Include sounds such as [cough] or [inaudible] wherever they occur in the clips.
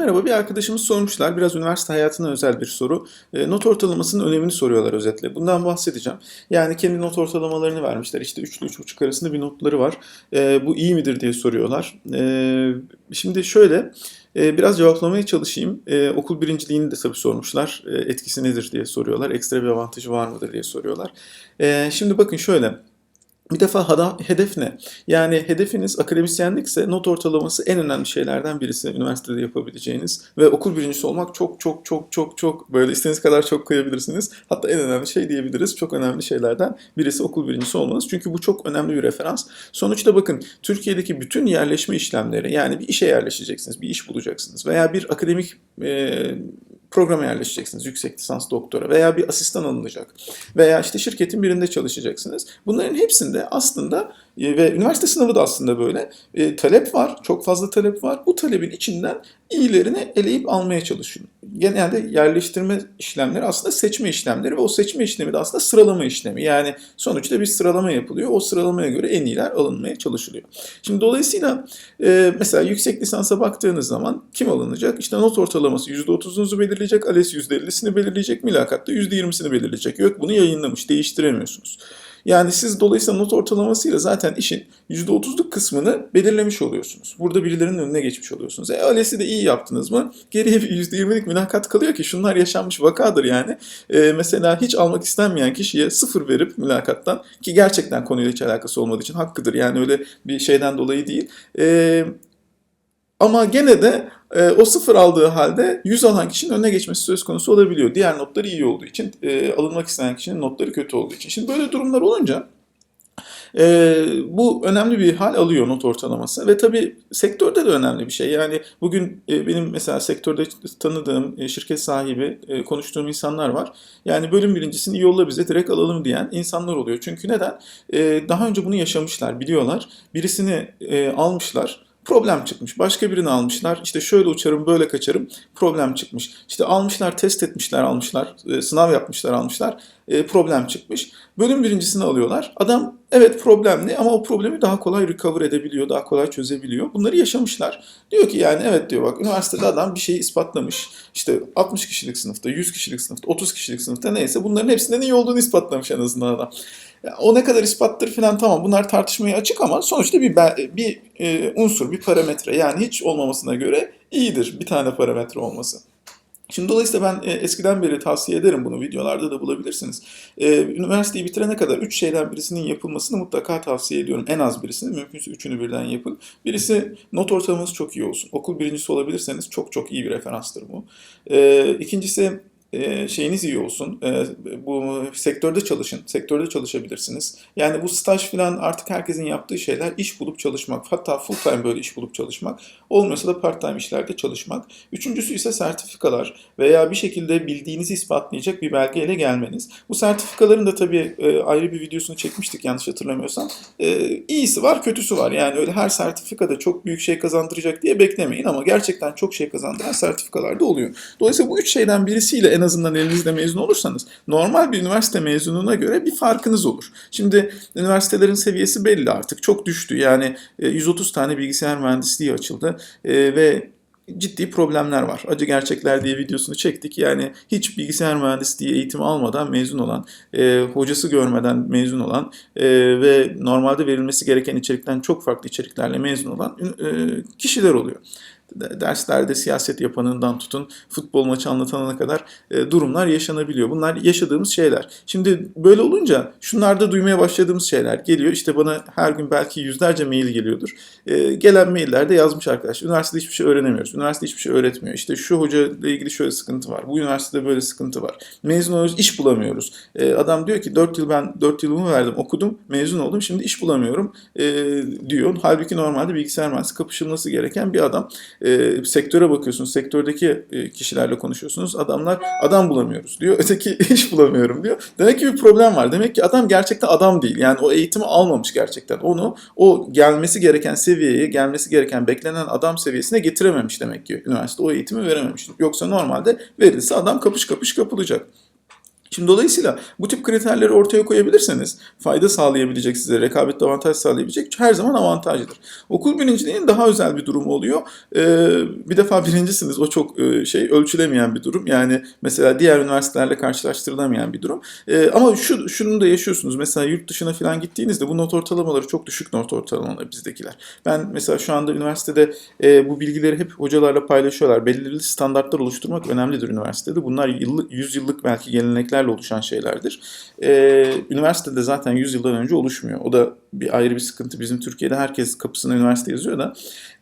Merhaba, bir arkadaşımız sormuşlar. Biraz üniversite hayatına özel bir soru. E, not ortalamasının önemini soruyorlar özetle. Bundan bahsedeceğim. Yani kendi not ortalamalarını vermişler. İşte 3 ile 3,5 arasında bir notları var. E, bu iyi midir diye soruyorlar. E, şimdi şöyle, e, biraz cevaplamaya çalışayım. E, okul birinciliğini de tabii sormuşlar. E, etkisi nedir diye soruyorlar. Ekstra bir avantajı var mıdır diye soruyorlar. E, şimdi bakın şöyle. Bir defa hedef ne? Yani hedefiniz akademisyenlikse not ortalaması en önemli şeylerden birisi üniversitede yapabileceğiniz ve okul birincisi olmak çok çok çok çok çok böyle istediğiniz kadar çok koyabilirsiniz. Hatta en önemli şey diyebiliriz. Çok önemli şeylerden birisi okul birincisi olmanız. Çünkü bu çok önemli bir referans. Sonuçta bakın Türkiye'deki bütün yerleşme işlemleri yani bir işe yerleşeceksiniz, bir iş bulacaksınız veya bir akademik e, programa yerleşeceksiniz. Yüksek lisans, doktora veya bir asistan alınacak. Veya işte şirketin birinde çalışacaksınız. Bunların hepsinde aslında ve üniversite sınavı da aslında böyle e, talep var. Çok fazla talep var. Bu talebin içinden iyilerini eleyip almaya çalışın. Genelde yerleştirme işlemleri aslında seçme işlemleri ve o seçme işlemi de aslında sıralama işlemi. Yani sonuçta bir sıralama yapılıyor. O sıralamaya göre en iyiler alınmaya çalışılıyor. Şimdi dolayısıyla e, mesela yüksek lisansa baktığınız zaman kim alınacak? İşte not ortalaması %30'unuzu belirleyecek, ALES %50'sini belirleyecek, mülakatta %20'sini belirleyecek. Yok bunu yayınlamış, değiştiremiyorsunuz. Yani siz dolayısıyla not ortalamasıyla zaten işin %30'luk kısmını belirlemiş oluyorsunuz. Burada birilerinin önüne geçmiş oluyorsunuz. E ALES'i de iyi yaptınız mı? Geriye bir %20'lik mülakat kalıyor ki şunlar yaşanmış vakadır yani. E, mesela hiç almak istenmeyen kişiye sıfır verip mülakattan ki gerçekten konuyla hiç alakası olmadığı için hakkıdır. Yani öyle bir şeyden dolayı değil. E, ama gene de e, o sıfır aldığı halde 100 alan kişinin önüne geçmesi söz konusu olabiliyor. Diğer notları iyi olduğu için, e, alınmak istenen kişinin notları kötü olduğu için. Şimdi böyle durumlar olunca e, bu önemli bir hal alıyor not ortalaması ve tabii sektörde de önemli bir şey. Yani bugün e, benim mesela sektörde tanıdığım e, şirket sahibi, e, konuştuğum insanlar var. Yani bölüm birincisini yolla bize direkt alalım diyen insanlar oluyor. Çünkü neden? E, daha önce bunu yaşamışlar, biliyorlar. Birisini e, almışlar problem çıkmış. Başka birini almışlar. İşte şöyle uçarım, böyle kaçarım. Problem çıkmış. İşte almışlar, test etmişler, almışlar. e, sınav yapmışlar, almışlar. e, problem çıkmış. Bölüm birincisini alıyorlar. Adam evet problemli ama o problemi daha kolay recover edebiliyor, daha kolay çözebiliyor. Bunları yaşamışlar. Diyor ki yani evet diyor bak üniversitede adam bir şeyi ispatlamış. İşte 60 kişilik sınıfta, 100 kişilik sınıfta, 30 kişilik sınıfta neyse bunların hepsinden iyi olduğunu ispatlamış en azından adam. O ne kadar ispattır falan tamam bunlar tartışmaya açık ama sonuçta bir bir e, unsur, bir parametre yani hiç olmamasına göre iyidir bir tane parametre olması. Şimdi dolayısıyla ben e, eskiden beri tavsiye ederim bunu videolarda da bulabilirsiniz. E, üniversiteyi bitirene kadar üç şeyden birisinin yapılmasını mutlaka tavsiye ediyorum. En az birisini, mümkünse üçünü birden yapın. Birisi not ortalamanız çok iyi olsun. Okul birincisi olabilirseniz çok çok iyi bir referanstır bu. E, ikincisi e, şeyiniz iyi olsun. E, bu sektörde çalışın. Sektörde çalışabilirsiniz. Yani bu staj falan artık herkesin yaptığı şeyler iş bulup çalışmak. Hatta full time böyle iş bulup çalışmak. Olmuyorsa da part time işlerde çalışmak. Üçüncüsü ise sertifikalar veya bir şekilde bildiğinizi ispatlayacak bir belgeyle gelmeniz. Bu sertifikaların da tabii e, ayrı bir videosunu çekmiştik yanlış hatırlamıyorsam. E, iyisi var, kötüsü var. Yani öyle her sertifikada çok büyük şey kazandıracak diye beklemeyin ama gerçekten çok şey kazandıran sertifikalar da oluyor. Dolayısıyla bu üç şeyden birisiyle en azından elinizde mezun olursanız normal bir üniversite mezununa göre bir farkınız olur. Şimdi üniversitelerin seviyesi belli artık. Çok düştü. Yani e, 130 tane bilgisayar mühendisliği açıldı E, ve ciddi problemler var. Acı Gerçekler diye videosunu çektik. Yani hiç bilgisayar mühendisliği eğitimi almadan mezun olan, e, hocası görmeden mezun olan e, ve normalde verilmesi gereken içerikten çok farklı içeriklerle mezun olan e, kişiler oluyor derslerde siyaset yapanından tutun futbol maçı anlatanına kadar e, durumlar yaşanabiliyor. Bunlar yaşadığımız şeyler. Şimdi böyle olunca şunlar da duymaya başladığımız şeyler geliyor. İşte bana her gün belki yüzlerce mail geliyordur. E, gelen maillerde yazmış arkadaş. Üniversitede hiçbir şey öğrenemiyoruz. Üniversite hiçbir şey öğretmiyor. İşte şu hoca ile ilgili şöyle sıkıntı var. Bu üniversitede böyle sıkıntı var. Mezun oluyoruz, iş bulamıyoruz. E, adam diyor ki 4 yıl ben 4 yılımı verdim, okudum, mezun oldum. Şimdi iş bulamıyorum diyor. Halbuki normalde bilgisayar mühendisi kapışılması gereken bir adam e, sektöre bakıyorsunuz, sektördeki e, kişilerle konuşuyorsunuz. Adamlar adam bulamıyoruz diyor. [laughs] Öteki iş bulamıyorum diyor. Demek ki bir problem var. Demek ki adam gerçekten adam değil. Yani o eğitimi almamış gerçekten. Onu o gelmesi gereken seviyeye, gelmesi gereken beklenen adam seviyesine getirememiş demek ki. Üniversite o eğitimi verememiş. Yoksa normalde verilse adam kapış kapış kapılacak. Şimdi dolayısıyla bu tip kriterleri ortaya koyabilirseniz fayda sağlayabilecek size, rekabette avantaj sağlayabilecek her zaman avantajlıdır. Okul birinciliğinin daha özel bir durumu oluyor. Ee, bir defa birincisiniz o çok e, şey ölçülemeyen bir durum. Yani mesela diğer üniversitelerle karşılaştırılamayan bir durum. Ee, ama şu şunu da yaşıyorsunuz. Mesela yurt dışına falan gittiğinizde bu not ortalamaları çok düşük not ortalamaları bizdekiler. Ben mesela şu anda üniversitede e, bu bilgileri hep hocalarla paylaşıyorlar. Belirli standartlar oluşturmak önemlidir üniversitede. Bunlar yıllık, 100 yıllık belki geleneklerle oluşan şeylerdir. Ee, üniversitede zaten 100 yıldan önce oluşmuyor. O da bir ayrı bir sıkıntı. Bizim Türkiye'de herkes kapısına üniversite yazıyor da.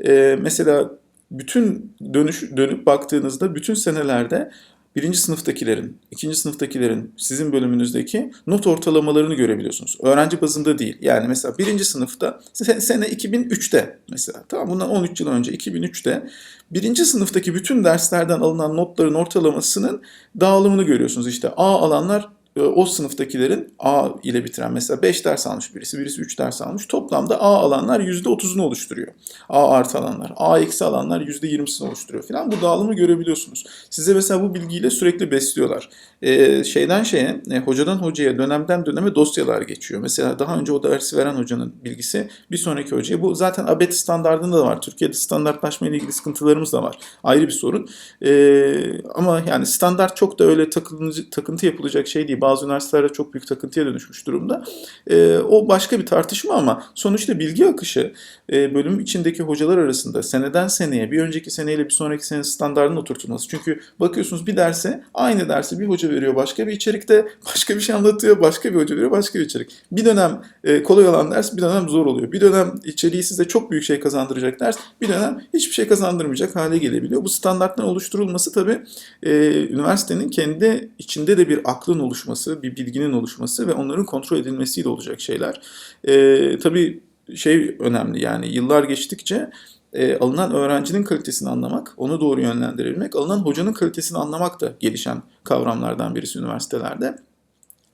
Ee, mesela bütün dönüş dönüp baktığınızda bütün senelerde birinci sınıftakilerin, ikinci sınıftakilerin sizin bölümünüzdeki not ortalamalarını görebiliyorsunuz. Öğrenci bazında değil. Yani mesela birinci sınıfta se- sene 2003'te mesela tamam bundan 13 yıl önce 2003'te birinci sınıftaki bütün derslerden alınan notların ortalamasının dağılımını görüyorsunuz. İşte A alanlar o sınıftakilerin A ile bitiren mesela 5 ders almış birisi, birisi 3 ders almış. Toplamda A alanlar %30'unu oluşturuyor. A artı alanlar. A eksi alanlar %20'sini oluşturuyor falan. Bu dağılımı görebiliyorsunuz. Size mesela bu bilgiyle sürekli besliyorlar. Ee, şeyden şeye, e, hocadan hocaya, dönemden döneme dosyalar geçiyor. Mesela daha önce o dersi veren hocanın bilgisi bir sonraki hocaya. Bu zaten ABET standartında da var. Türkiye'de standartlaşma ile ilgili sıkıntılarımız da var. Ayrı bir sorun. Ee, ama yani standart çok da öyle takılıcı, takıntı yapılacak şey değil. Bazı üniversitelerde çok büyük takıntıya dönüşmüş durumda. Ee, o başka bir tartışma ama sonuçta bilgi akışı e, bölüm içindeki hocalar arasında seneden seneye, bir önceki seneyle bir sonraki senenin standartının oturtulması. Çünkü bakıyorsunuz bir derse aynı dersi bir hoca veriyor başka bir içerikte, [laughs] başka bir şey anlatıyor, başka bir hoca veriyor başka bir içerik. Bir dönem e, kolay olan ders bir dönem zor oluyor. Bir dönem içeriği size çok büyük şey kazandıracak ders, bir dönem hiçbir şey kazandırmayacak hale gelebiliyor. Bu standartların oluşturulması tabii e, üniversitenin kendi içinde de bir aklın oluşması, bir bilginin oluşması ve onların kontrol edilmesiyle olacak şeyler. E, tabii şey önemli yani yıllar geçtikçe e, alınan öğrencinin kalitesini anlamak, onu doğru yönlendirebilmek, alınan hocanın kalitesini anlamak da gelişen kavramlardan birisi üniversitelerde.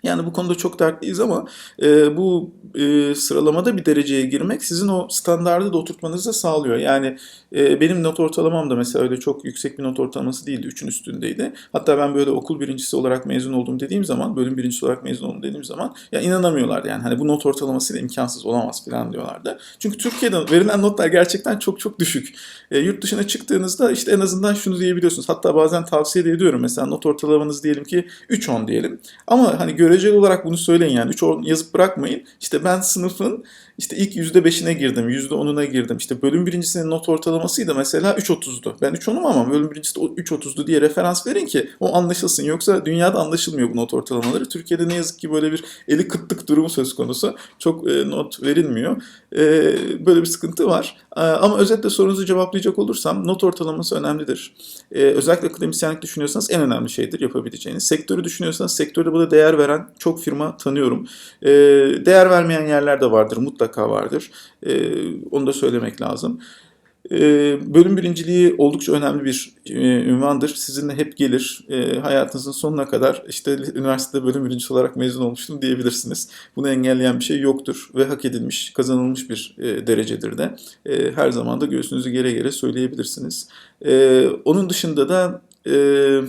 Yani bu konuda çok dertliyiz ama e, bu e, sıralamada bir dereceye girmek sizin o standardı da oturtmanızı da sağlıyor. Yani e, benim not ortalamam da mesela öyle çok yüksek bir not ortalaması değildi. üçün üstündeydi. Hatta ben böyle okul birincisi olarak mezun oldum dediğim zaman, bölüm birincisi olarak mezun oldum dediğim zaman ya inanamıyorlardı yani. Hani bu not ortalamasıyla imkansız olamaz falan diyorlardı. Çünkü Türkiye'de verilen notlar gerçekten çok çok düşük. E, yurt dışına çıktığınızda işte en azından şunu diyebiliyorsunuz. Hatta bazen tavsiye de ediyorum. Mesela not ortalamanız diyelim ki 3-10 diyelim. Ama hani göreceli olarak bunu söyleyin yani 3-10 yazıp bırakmayın. İşte ben sınıfın işte ilk %5'ine girdim, %10'una girdim. İşte bölüm birincisinin not ortalaması da mesela 3.30'du. Ben 3.10'um ama bölüm birincisi de 3.30'du diye referans verin ki o anlaşılsın. Yoksa dünyada anlaşılmıyor bu not ortalamaları. Türkiye'de ne yazık ki böyle bir eli kıtlık durumu söz konusu. Çok e, not verilmiyor. E, böyle bir sıkıntı var. E, ama özetle sorunuzu cevaplayacak olursam not ortalaması önemlidir. E, özellikle akademisyenlik düşünüyorsanız en önemli şeydir yapabileceğiniz. Sektörü düşünüyorsanız sektörde buna değer veren çok firma tanıyorum. E, değer vermeyen yerler de vardır mutlaka vardır. E, onu da söylemek lazım. E, bölüm birinciliği oldukça önemli bir e, ünvandır. Sizinle hep gelir. Hayatınızın sonuna kadar işte üniversitede bölüm birincisi olarak mezun olmuştum diyebilirsiniz. Bunu engelleyen bir şey yoktur ve hak edilmiş, kazanılmış bir e, derecedir de. Her zaman da göğsünüzü gere gere söyleyebilirsiniz. Onun dışında da... E,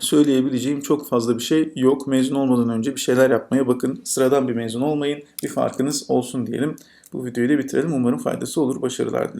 söyleyebileceğim çok fazla bir şey yok. Mezun olmadan önce bir şeyler yapmaya bakın. Sıradan bir mezun olmayın. Bir farkınız olsun diyelim. Bu videoyu da bitirelim. Umarım faydası olur. Başarılar dilerim.